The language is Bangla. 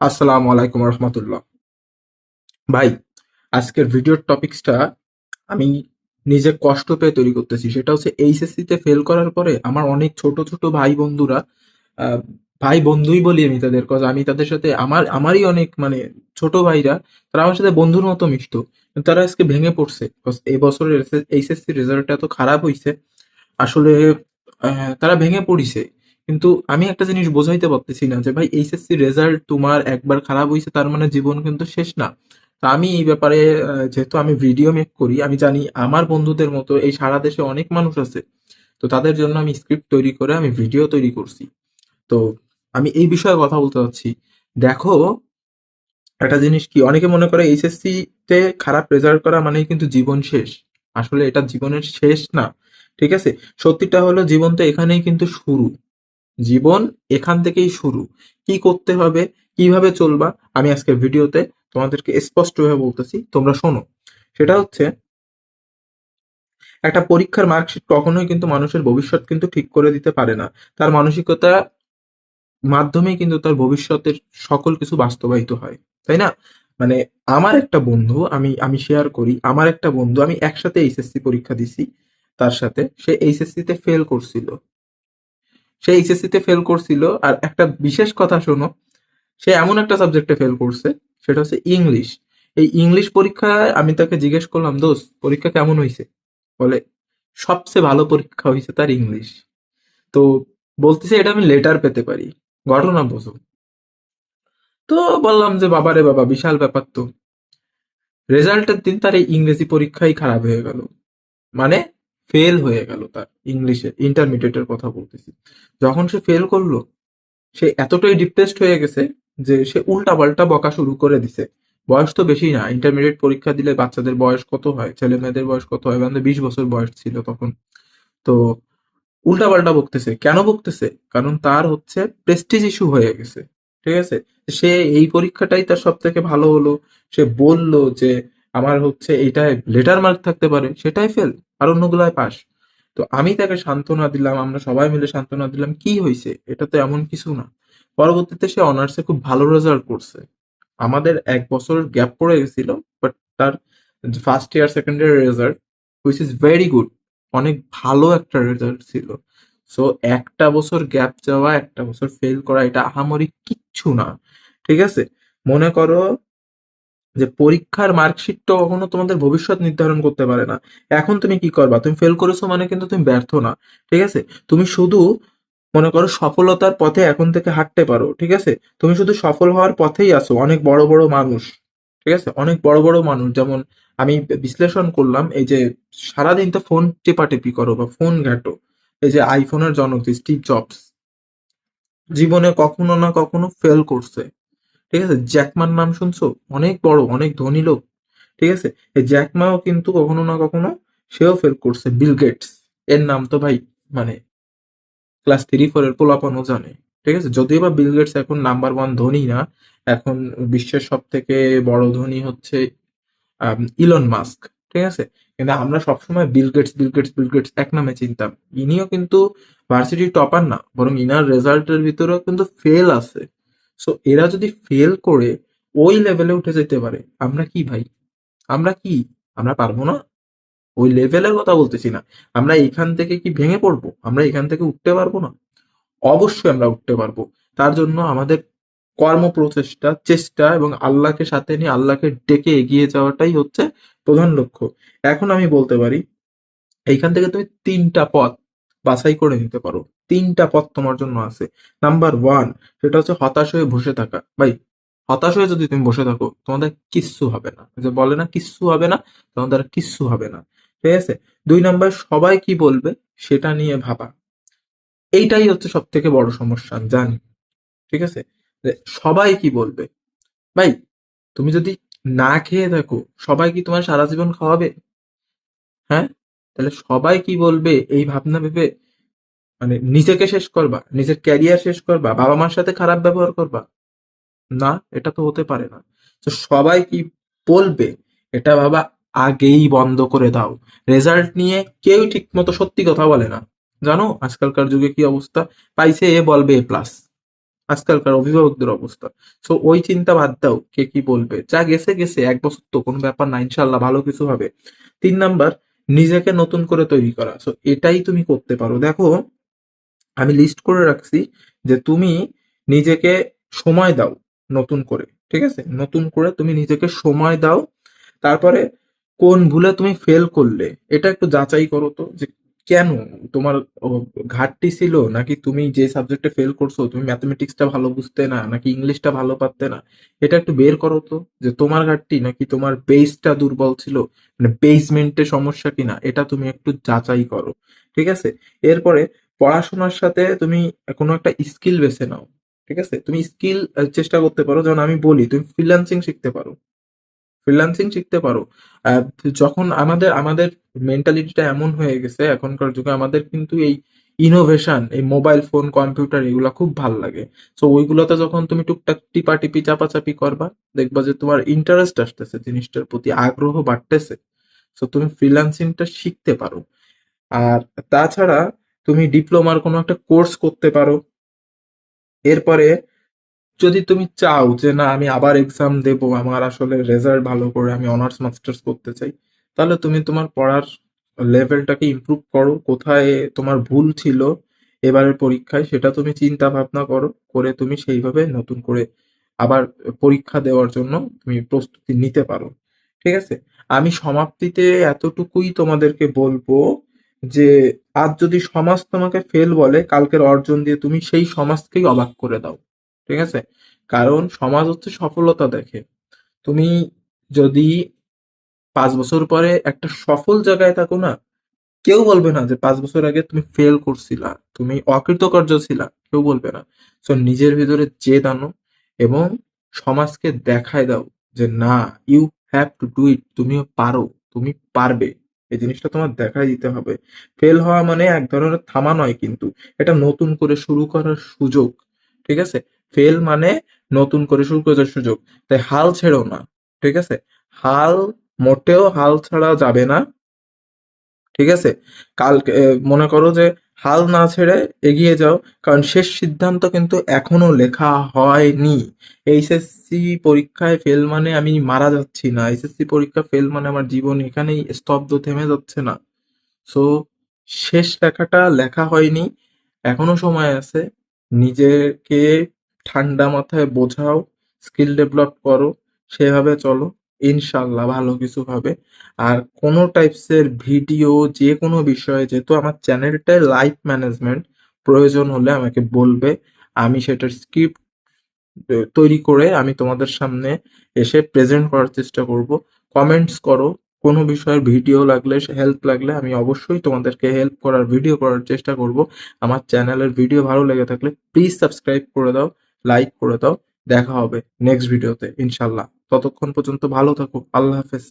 আসসালামু আলাইকুম রহমতুল্লাহ। ভাই, আজকের ভিডিওর টপিকসটা আমি নিজে কষ্ট পেয়ে তৈরি করতেছি। সেটা হচ্ছে এইচএসসি তে ফেল করার পরে আমার অনেক ছোট ছোট ভাই বন্ধুরা ভাই বন্ধুই বলি আমি তাদের কজ আমি তাদের সাথে, আমার, আমারই অনেক মানে ছোট ভাইরা, তারা আমার সাথে বন্ধুর মতো মিশতো। তারা আজকে ভেঙে পড়ছে এই বছরের এইচএসসি রেজাল্টটা এত খারাপ হইছে। আসলে তারা ভেঙে পড়িছে। কিন্তু আমি একটা জিনিস বোঝাইতে পারতেছি না যে, ভাই, এইচএসসি রেজাল্ট তোমার একবার খারাপ হয়েছে তার মানে জীবন কিন্তু শেষ না। তো আমি এই ব্যাপারে যেহেতু আমি ভিডিও মেক করি, আমি জানি আমার বন্ধুদের মতো এই সারা দেশে অনেক মানুষ আছে। তো তাদের জন্য আমি স্ক্রিপ্ট তৈরি করে আমি ভিডিও তৈরি করছি। তো আমি এই বিষয়ে কথা বলতে চাচ্ছি। দেখো, একটা জিনিস কি, অনেকে মনে করে এইচএসসি তে খারাপ রেজাল্ট করা মানেই কিন্তু জীবন শেষ। আসলে এটা জীবনের শেষ না, ঠিক আছে? সত্যিটা হলো জীবন তো এখানেই কিন্তু শুরু। জীবন এখান থেকেই শুরু। কি করতে হবে, কীভাবে চলবা, আমি আজকের ভিডিওতে তোমাদেরকে স্পষ্টভাবে বলতেছি, তোমরা শোনো। সেটা হচ্ছে, একটা পরীক্ষার মার্কশিট কখনোই কিন্তু মানুষের ভবিষ্যৎ কিন্তু ঠিক করে দিতে পারে না। তার মানসিকতা মাধ্যমেই কিন্তু তার ভবিষ্যতের সকল কিছু বাস্তবায়িত হয়, তাই না? মানে আমার একটা বন্ধু, আমি আমি শেয়ার করি, আমার একটা বন্ধু, আমি একসাথে এইচএসসি পরীক্ষা দিছি, তার সাথে, সে এইচএসসি তে ফেল করছিল। সে এইচএসসি তে ফেল করছিল। আর একটা বিশেষ কথা শোনো, সে এমন একটা সাবজেক্টে ফেল করছে, সেটা হচ্ছে ইংলিশ এই ইংলিশ পরীক্ষায় আমি তাকে জিজ্ঞেস করলাম, দোস্ত, পরীক্ষা কেমন হয়েছে বলে, সবচেয়ে ভালো পরীক্ষা হয়েছে তার ইংলিশ তো বলতেছে, এটা আমি লেটার পেতে পারি। ঘটনা বোঝো। তো বললাম যে বাবারে বাবা, বিশাল ব্যাপার তো। রেজাল্টের দিন তার এই ইংরেজি পরীক্ষাই খারাপ হয়ে গেল। মানে ফেল হয়ে গেল তার ইংলিশে ইন্টারমিডিয়েটের কথা বলতেছি। যখন সে ফেল করল, সে এতটাই ডিপ্রেসড হয়ে গেছে যে সে উল্টা পাল্টা বকা শুরু করে দিছে। বয়স তো বেশি না ইন্টারমিডিয়েট পরীক্ষা দিলে বাচ্চাদের বয়স কত হয়, ছেলে মেয়েদের বয়স কত হয় মানে বিশ বছর বয়স ছিল তখন। তো উল্টা পাল্টা বকতেছে। কেন বকতেছে? কারণ তার হচ্ছে প্রেস্টিজ ইস্যু হয়ে গেছে। ঠিক আছে? সে এই পরীক্ষাটাই তার সব থেকে ভালো হলো। সে বলল যে আমার হচ্ছে এইটায় লেটার মার্ক থাকতে পারে, সেটাই ফেল আর অন্যগুলায় পাস তো আমি তাকে সান্ত্বনা দিলাম, আমরা সবাই মিলে সান্ত্বনা দিলাম, কি হয়েছে এটা তো এমন কিছু না। পরবর্তীতে সে অনার্সে খুব ভালো রেজাল্ট করছে। আমাদের এক বছর গ্যাপ পড়ে গেছিল বাট তার first year second year result which is very good অনেক ভালো একটা রেজাল্ট ছিল। সো একটা বছর গ্যাপ যাওয়া, একটা বছর ফেল করা, এটা আহামরি কিচ্ছু না। ঠিক আছে? মনে করো যে পরীক্ষার মার্কশিট তো কখনো তোমাদের ভবিষ্যৎ নির্ধারণ করতে পারে না। এখন তুমি কি করবা? তুমি ফেল করেছ মানে কিন্তু তুমি ব্যর্থ না, ঠিক আছে? তুমি শুধু মনে করো সফলতার পথে এখন থেকে হাঁটতে পারো, ঠিক আছে? তুমি শুধু সফল হওয়ার পথেই আছো, অনেক বড় বড় মানুষ, ঠিক আছে? অনেক বড় বড় মানুষ। যেমন আমি বিশ্লেষণ করলাম, এই যে সারাদিন তো ফোন টেপাটেপি করো বা ফোন ঘাটো, এই যে আইফোনের জনক স্টিভ জবস জীবনে কখনো না কখনো ফেল করছে। ঠিক আছে? জ্যাকমার নাম শুনছো? অনেক বড়, অনেক ধনী লোক। ঠিক আছে? এই জ্যাকমাও কিন্তু কখনো না কখনো সেও ফেল করছে বিল গেটস এর নাম তো ভাই মানে ক্লাস থ্রি ফোর এর পোলাপানও জানে। ঠিক আছে? যদিও বা বিল গেটস এখন নাম্বার ওয়ান ধনী না, এখন বিশ্বের সব থেকে বড় ধনী হচ্ছে ইলন মাস্ক ঠিক আছে? কিন্তু আমরা সবসময় Bill Gates Bill Gates Bill Gates এক নামে চিনতাম। ইনিও কিন্তু ভার্সিটি টপার না, বরং ইনার রেজাল্টের ভিতরেও কিন্তু ফেল আছে। সো এরা যদি ফেল করে, ওই লেভেলে উঠে যেতে পারে। আমরা কি ভাই? আমরা কি? আমরা পারব না? ওই লেভেলের কথা বলতেছি না। আমরা এখান থেকে কি ভেঙে পড়ব? আমরা এখান থেকে উঠতে পারব না? অবশ্যই আমরা উঠতে পারব। তার জন্য আমাদের কর্ম প্রচেষ্টা, চেষ্টা এবং আল্লাহকে সাথে নিয়ে আল্লাহকে ডেকে এগিয়ে যাওয়াটাই হচ্ছে প্রধান লক্ষ্য। এখন আমি বলতে পারি এইখান থেকে তুমি তিনটা পথ বাছাই করে নিতে পারো। তিনটা পথ তোমার জন্য আছে। নাম্বার ওয়ান সেটা হচ্ছে হতাশ হয়ে বসে থাকা। ভাই, হতাশ হয়ে যদি তুমি বসে থাকো, তোমাদের কিচ্ছু হবে না। যে বলে না, কিচ্ছু হবে না তোমাদের কিচ্ছু হবে না। ঠিক আছে? দুই নাম্বার সবাই কি বলবে সেটা নিয়ে ভাবা। এইটাই হচ্ছে সব থেকে বড় সমস্যা আমি জানি। ঠিক আছে? সবাই কি বলবে? ভাই, তুমি যদি না খেয়ে থাকো, সবাই কি তোমার সারা জীবন খাওয়াবে? হ্যাঁ? তাহলে সবাই কি বলবে এই ভাবনা ভেবে? মানে নিজেকে শেষ করবা, নিজের ক্যারিয়ার শেষ করবা, বাবা মার সাথে খারাপ ব্যবহার করবা? না, এটা তো হতে পারে না। তো সবাই কি বলবে? এটা বাবা আগেই বন্ধ করে দাও। রেজাল্ট নিয়ে কেউ ঠিক মতো সত্যি কথা বলে না। জানো, আজকালকার যুগে কি অবস্থা? পাইছে এ, বলবে এ প্লাস আজকালকার অভিভাবকদের অবস্থা। সো ওই চিন্তা বাদ দাও, কে কি বলবে? যা গেছে গেছে। এক বছর তো কোনো ব্যাপার না, ইনশাল্লাহ ভালো কিছু হবে। তিন নাম্বার নিজেকে নতুন করে তৈরি করা। সো এটাই তুমি করতে পারো। দেখো, আমি লিস্ট করে রাখছি যে তুমি নিজেকে সময় দাও নতুন করে, ঠিক আছে? নতুন করে তুমি নিজেকে সময় দাও। তারপরে কোন ভুলে তুমি ফেল করলে, এটা একটু যাচাই করো তো, যে কেন? তোমার ঘাটতি ছিল? নাকি তুমি যে সাবজেক্টে ফেল করছ, তুমি ম্যাথমেটিক্সটা ভালো বুঝতে না, নাকি ইংলিশটা ভালো পারতে না? এটা একটু বের করো তো, যে তোমার ঘাটতি নাকি তোমার বেসটা দুর্বল ছিল? মানে বেসমেন্টে সমস্যা কিনা? এটা তুমি একটু যাচাই করো, ঠিক আছে? এরপরে পড়াশোনার সাথে তুমি কোনো একটা স্কিল বেছে নাও, ঠিক আছে? তুমি স্কিল চেষ্টা করতে পারো। যেমন আমি বলি, তুমি ফ্রিল্যান্সিং শিখতে পারো ফ্রিল্যান্সিং শিখতে পারো। যখন আমাদের আমাদের মেন্টালিটিটা এমন হয়ে গেছে এখনকার যুগে, আমাদের কিন্তু এই ইনোভেশন এই মোবাইল ফোন কম্পিউটার এগুলা খুব ভালো লাগে। সো ওইগুলোতে যখন তুমি টুকটাক টিপা টিপি চাপাচাপি করবা, দেখবা যে তোমার ইন্টারেস্ট আসতেছে, জিনিসটার প্রতি আগ্রহ বাড়তেছে। সো তুমি ফ্রিল্যান্সিংটা শিখতে পারো। আর তাছাড়া তুমি ডিপ্লোমার কোনো একটা কোর্স করতে পারো। এরপরে যদি তুমি চাও যে না, আমি আবার এক্সাম দেব, আমার আসলে রেজাল্ট ভালো করে আমি অনার্স মাস্টার্স করতে চাই, তাহলে তুমি তোমার পড়ার লেভেলটাকে ইমপ্রুভ করো। কোথায় তোমার ভুল ছিল এবারের পরীক্ষায়, সেটা তুমি চিন্তা ভাবনা করো, করে তুমি সেইভাবে নতুন করে আবার পরীক্ষা দেওয়ার জন্য তুমি প্রস্তুতি নিতে পারো। ঠিক আছে? আমি সমাপ্তিতে এতটুকুই তোমাদেরকে বলব যে, আজ যদি সমাজ তোমাকে ফেল বলে, কালকের অর্জন দিয়ে তুমি সেই সমাজকেই অবাক করে দাও। ঠিক আছে? কারণ সমাজ হচ্ছে সফলতা দেখে। তুমি যদি পাঁচ বছর পরে একটা সফল জায়গায় থাকো না, কেউ বলবে না যে পাঁচ বছর আগে তুমি ফেল করছিলা, তুমি অকৃতকার্য ছিলা, কেউ বলবে না। সো নিজের ভিতরে জেদ আনো এবং সমাজকে দেখায় দাও যে না you have to do it তুমিও পারো, তুমি পারবে। এই জিনিসটা তোমার দেখাই দিতে হবে। ফেল হওয়া মানে এক ধরনের থামা নয় কিন্তু, এটা নতুন করে শুরু করার সুযোগ, ঠিক আছে? ফেল মানে নতুন করে শুরু করার সুযোগ। তাই হাল ছেড়ো না, ঠিক আছে? হাল মোটেও হাল ছাড়া যাবে না, ঠিক আছে? কালকে মনে করো যে হাল না ছেড়ে এগিয়ে যাও, কারণ শেষ সিদ্ধান্ত কিন্তু এখনও লেখা হয়নি। এইচএসসি পরীক্ষায় ফেল মানে আমি মারা যাচ্ছি না। এইচএসসি পরীক্ষা ফেল মানে আমার জীবন এখানেই স্তব্ধ, থেমে যাচ্ছে না। সো শেষ লেখাটা লেখা হয়নি, এখনও সময় আছে নিজেকে ঠান্ডা মাথায় বোঝাও স্কিল ডেভেলপ করো, সেভাবে চলো, ইনশাল্লাহ ভালো কিছু হবে। আর কোনো টাইপসের ভিডিও যে কোনো বিষয়ে যেহেতু আমার চ্যানেলটায় লাইফ ম্যানেজমেন্ট প্রয়োজন হলে আমাকে বলবে, আমি সেটার স্ক্রিপ্ট তৈরি করে আমি তোমাদের সামনে এসে প্রেজেন্ট করার চেষ্টা করব। কমেন্টস করো, কোনো বিষয়ের ভিডিও লাগলে হেল্প লাগলে আমি অবশ্যই তোমাদেরকে হেল্প করার ভিডিও করার চেষ্টা করব। আমার চ্যানেলের ভিডিও ভালো লেগে থাকলে প্লিজ সাবস্ক্রাইব করে দাও। লাইক করে দাও। দেখা হবে নেক্সট ভিডিওতে ইনশাল্লাহ। ততক্ষণ পর্যন্ত ভালো থাকো। আল্লাহ হাফেজ।